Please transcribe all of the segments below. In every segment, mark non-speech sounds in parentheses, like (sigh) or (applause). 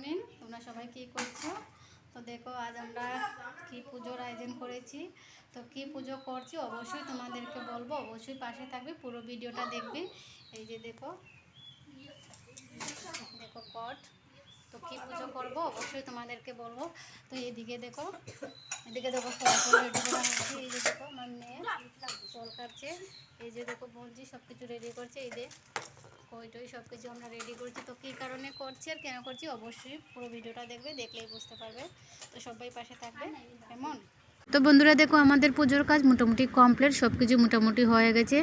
Morning, তোমরা সবাই কী করছ? তো দেখো, আজ আমরা কি পুজোর আয়োজন করেছি। তো কি পুজো করছি অবশ্যই তোমাদেরকে বলব। অবশ্যই পাশে থাকবে, পুরো ভিডিওটা দেখবে। এই যে দেখো দেখো পট। তো কি পুজো করব অবশ্যই তোমাদেরকে বলব। তো এদিকে দেখো এদিকে দেখো রেডি করা হচ্ছে। এই যে দেখো আমার মেয়ে, ফল কাটছে এই যে দেখো বলছি সব কিছু রেডি করছে। এই যে কই টই সব কিছু আমরা রেডি করছি। তো কী কারণে করছি আর কেন করছি অবশ্যই পুরো ভিডিওটা দেখবে, দেখলেই বুঝতে পারবে। তো সবাই পাশে থাকবে, কেমন? তো বন্ধুরা দেখো, আমাদের পুজোর কাজ মোটামুটি কমপ্লিট সব কিছু মোটামুটি হয়ে গেছে।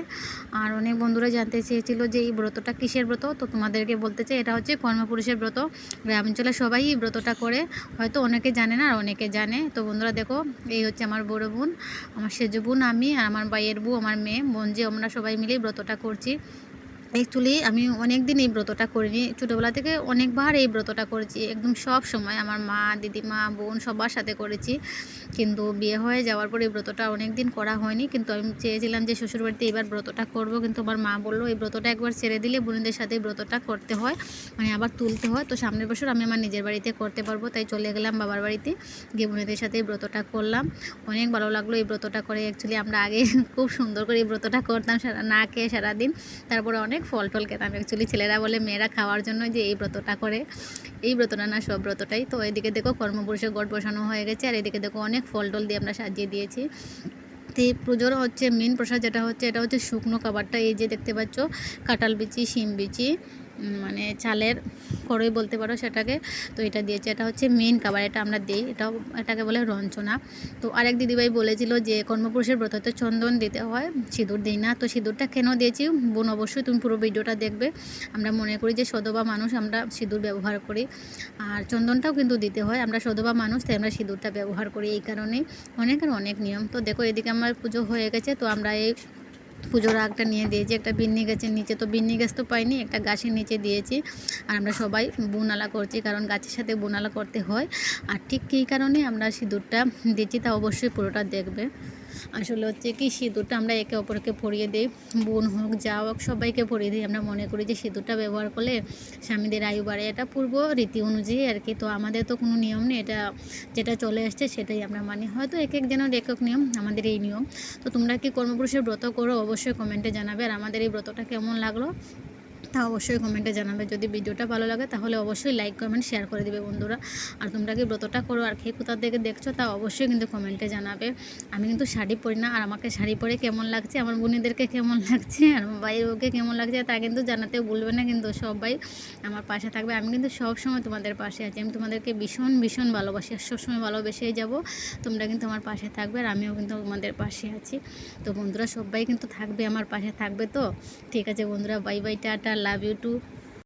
আর অনেক বন্ধুরা জানতে চেয়েছিল যে এই ব্রতটা কিসের ব্রত? তো তোমাদেরকে বলতে চাই, এটা হচ্ছে কর্মপুরুষের ব্রত। গ্রামাঞ্চলে সবাই এই ব্রতটা করে। হয়তো অনেকে জানে না আর অনেকে জানে। তো বন্ধুরা দেখো, এই হচ্ছে আমার বড় বোন, আমার সেজ বোন আমি আর আমার ভাইয়ের বউ, আমার মেয়ে, বোন যে আমরা সবাই মিলেই ব্রতটা করছি। অ্যাকচুয়ালি আমি অনেক দিন এই ব্রতটা করিনি। ছোটোবেলা থেকে অনেকবার এই ব্রতটা করেছি। একদম সব সময় আমার মা, দিদিমা, বোন সবার সাথে করেছি। কিন্তু বিয়ে হয়ে যাওয়ার পরে এই ব্রতটা অনেক দিন করা হয়নি। কিন্তু আমি চেয়েছিলাম যে শ্বশুরবাড়িতে এবার ব্রতটা করব। কিন্তু আমার মা বলল, এই ব্রতটা একবার ছেড়ে দিলে বোনদের সাথে এই ব্রতটা করতে হয়। মানে আবার তুলতে হয়। তো সামনের বছর আমি আমার নিজের বাড়িতে করতে পারব। তাই চলে গেলাম বাবার বাড়িতে। গিয়ে বোনেদের সাথে এই ব্রতটা করলাম। অনেক ভালো লাগল এই ব্রতটা করে। অ্যাকচুয়ালি আমরা আগে (laughs) খুব সুন্দর করে এই ব্রতটা করতাম সারা, না খেয়ে সারাদিন। তারপরে অনেক ফল টল খেতাম। অ্যাকচুয়ালি ছেলেরা বলে, মেয়েরা খাওয়ার জন্য যে এই ব্রতটা করে, এই ব্রতটা না, সব ব্রতটাই। তো এদিকে দেখো কর্মপুরুষের গড় বসানো হয়ে গেছে, আর এদিকে দেখো অনেক ফল টল দিয়ে আমরা সাজিয়ে দিয়েছি। তো এই পুজোর হচ্ছে মেন প্রসাদ যেটা হচ্ছে, এটা হচ্ছে শুকনো খাবারটা। এই যে দেখতে পাচ্ছ, কাঁঠাল বিচি, শিম বিচি মানে চালের কড়ই বলতে পারো সেটাকে। তো এটা দিয়েছে, এটা হচ্ছে মেন খাবার, এটা আমরা দিই। এটাও এটাকে বলে রঞ্চনা। তো আরেক দিদিভাই বলেছিল যে কর্মপুরুষের ব্রততে চন্দন দিতে হয়, সিঁদুর দিই না। তো সিঁদুরটা কেন দিয়েছি? বোন, অবশ্যই তুমি পুরো ভিডিওটা দেখবে। আমরা মনে করি যে সদবা মানুষ, আমরা সিঁদুর ব্যবহার করি। আর চন্দনটাও কিন্তু দিতে হয়, আমরা সদবা মানুষ, তাই আমরা সিঁদুরটা ব্যবহার করি এই কারণেই। অনেকের অনেক নিয়ম। তো দেখো, এদিকে আমার পুজো হয়ে গেছে, তো আমরা এই পুজোর আগটা নিয়ে দিয়েছি। একটা বিন্নি গাছের নিচে তো বিন্নি গাছ তো পাইনি, একটা গাছের নিচে দিয়েছি। আর আমরা সবাই বুনালা করছি কারণ গাছের সাথে বুনালা করতে হয়। আর ঠিক কী কারণে আমরা সিঁদুরটা দিয়েছি তা অবশ্যই পুরোটা দেখবে। আসলে হচ্ছে কি সিঁদুরটা আমরা একে অপরকে পরিয়ে দিই, বোন হোক, যা হোক, সবাইকে পরিয়ে দিই। আমরা মনে করি যে সিঁদুরটা ব্যবহার করলে স্বামীদের আয়ু বাড়ে, এটা পূর্ব রীতি অনুযায়ী আর কি। তো আমাদের তো কোনো নিয়ম নেই, এটা যেটা চলে আসছে সেটাই আমরা মানি। হয়তো এক এক একজনের এক এক নিয়ম, আমাদের এই নিয়ম। তো তোমরা কি কর্মপুরুষের ব্রত করো? অবশ্যই কমেন্টে জানাবে। আর আমাদের এই ব্রতটা কেমন লাগল? তা অবশ্যই কমেন্টে জানাবে। যদি ভিডিওটা ভালো লাগে তাহলে অবশ্যই লাইক কমেন্ট শেয়ার করে দিবে বন্ধুরা। আর তোমরা কি ব্রতটা করো আর খেয়ে কোথা থেকে দেখছ তা অবশ্যই কিন্তু কমেন্টে জানাবে। আমি কিন্তু শাড়ি পরি না, আর আমাকে শাড়ি পরে কেমন লাগছে, আমার বোনেদেরকে কেমন লাগছে, আর আমার ভাইয়ের ওকে কেমন লাগছে তা কিন্তু জানাতে ভুলবে না কিন্তু সবাই আমার পাশে থাকবে। আমি কিন্তু সব সময় তোমাদের পাশে আছি, আমি তোমাদেরকে ভীষণ ভীষণ ভালোবাসি আর সবসময় ভালোবেসেই যাব। তোমরা কিন্তু আমার পাশে থাকবে আর আমিও কিন্তু তোমাদের পাশে আছি। তো বন্ধুরা সবাই কিন্তু থাকবে, আমার পাশে থাকবে তো? ঠিক আছে বন্ধুরা bye bye tata love you too